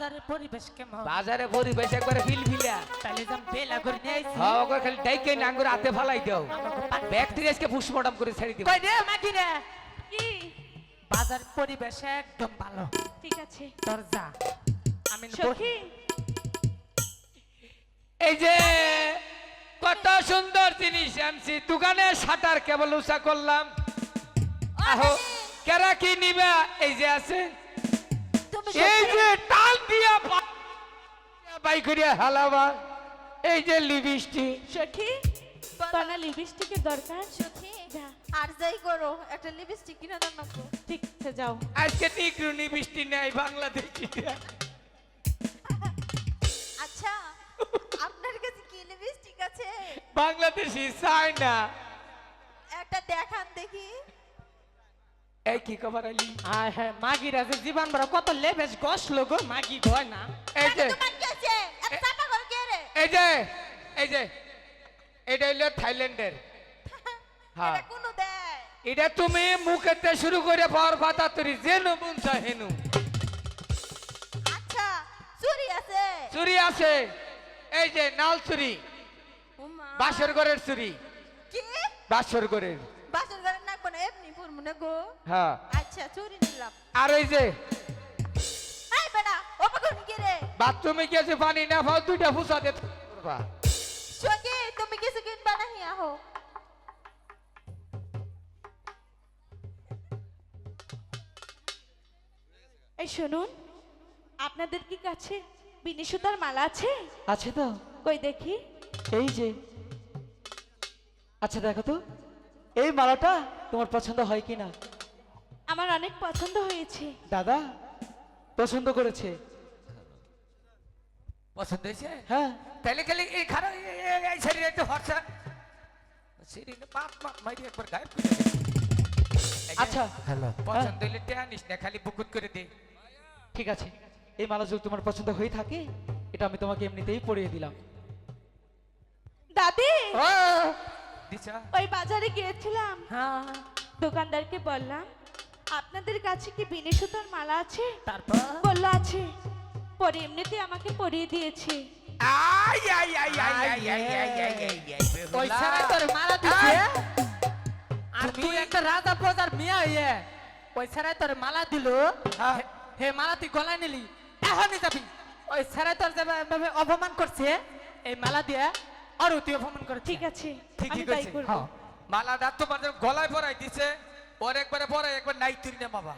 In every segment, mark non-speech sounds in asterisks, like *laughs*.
বাজারের পরিবেশ কেমন? বাজারে পরিবেশ একবারে ফিলফিলা তাহলে যাম বেলা করে নিয়ে আইছি। হ্যাঁ ওকে খালি ডাইকে হাতে ফালাই দাও। ব্যাগ থেকে আজকে পুষ্পটাম করে ছেড়ে কই রে কি? বাজার পরিবেশ একদম ভালো। ঠিক আছে। তোর যা। আমি সখী? এই যে কত সুন্দর জিনিস এমসি দোকানে শাটার কেবল উষা করলাম। আহো কেরা কি নিবা? এই যে আছে তুমি এই যে টাল দিয়া বাই করিয়া হালাবা এই যে লিপস্টিক। সখী তোর লিপস্টিকের দরকার? সখী আর যাই করো একটা লিপস্টিক কিনে দাও না ঠিক আছে যাও। আজকে টিকরু লিপস্টিক নেই বাংলাদেশি। আচ্ছা আপনার কাছে কি লিপস্টিক আছে? বাংলাদেশি চাই না একটা দেখান দেখি। এই কি খবর আলি? আয় হ্যাঁ মাগিরা যে জীবন বড় কত লেবেশ গস লোগো মাগি গয় না। এই যে তোমার কি আছে এত চাপা করে কে রে? এই যে এই যে এটা হইল থাইল্যান্ডের। *laughs* হ্যাঁ। এটা কোন দেয়? এটা তুমি মুখেতে শুরু করে পাওয়ার কথা তরি জেনু বুনছা হেনু। আচ্ছা চুরি আছে? চুরি আছে। এই যে নাল চুরি। বাসর ঘরের চুরি। কি? বাসর ঘরের বাসর না গো? হ্যাঁ। আচ্ছা চুরি নিলাম। আর ওই যে এই বেটা ও কি রে? বাথরুমে গেছে পানি না দুইটা ফুসা দে করবা। তুমি কিছু কিনবা না হিয়া হো এই শুনুন আপনাদের কি কাছে বিনি সুতার মালা আছে? আছে তো। কই দেখি। এই যে আচ্ছা দেখো তো এই মালাটা তোমার পছন্দ হয় কি না আমার অনেক পছন্দ হয়েছে। দাদা পছন্দ করেছে। পছন্দ হয়েছে? হ্যাঁ। তাহলে খালি এই খারাপ এই শরীরে একটু হরসা শরীরে বাপ মা মাইরি একবার গায়েব করে দে। আচ্ছা। হ্যালো পছন্দ হইলে টেয়া নিস না খালি বুকুত করে দে। ঠিক আছে। এই মালা যদি তোমার পছন্দ হয়ে থাকে এটা আমি তোমাকে এমনিতেই পরিয়ে দিলাম। দাদি দিছা ওই বাজারে গিয়েছিলাম হ্যাঁ দোকানদারকে বললাম আপনাদের কাছে কি বিনি সুতার মালা আছে তারপর বলল আছে পরে এমনিতে আমাকে পরিয়ে দিয়েছে আই আই আই আই আই আই আই আই আই আই ওই ছাড়া তোর মারা দিছে আর তুই একটা রাজা প্রজার মিয়া হইয়ে ওই ছাড়া তোর মালা দিল হ্যাঁ। হে- হে মালা তুই গলায় নিলি এখনই যাবি ওই ছাড়া তোর যেভাবে অপমান করছে এই মালা দিয়ে আর তুই অপমান করে ঠিক আছে ঠিকই করছে। তাই মালা দাঁত তো গলায় পরাই দিছে ওর একবারে পরাই একবার নাই তুই না বাবা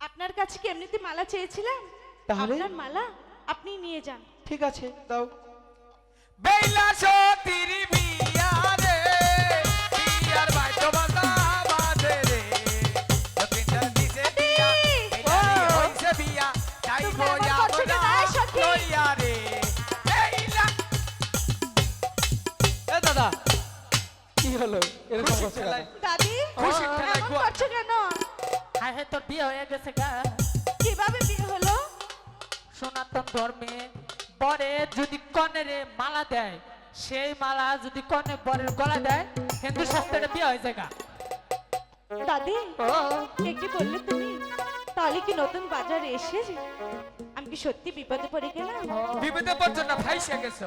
আপনার কাছে কি এমনিতে মালা চেয়েছিলাম? তাহলে? আপনার মালা আপনি নিয়ে যান। ঠিক আছে দাও। বেলা সতীর খুশি করছ দাদি খুশি ও, এমন করছ কেন? হায় হে তোর বিয়ে হয়ে গেছে গা। কীভাবে বিয়ে হলো? সনাতন ধর্মে বরে যদি কনেরে মালা দেয় সেই মালা যদি কনে বরের গলা দেয় হিন্দু শাস্ত্রে বিয়ে হয়ে যায় গা। দাদি কে কি বললে তুমি? তাহলে কি নতুন বাজারে এসে আমি কি সত্যি বিপদে পড়ে গেলাম? বিপদে পড়ছো না ফাইসে গেছো।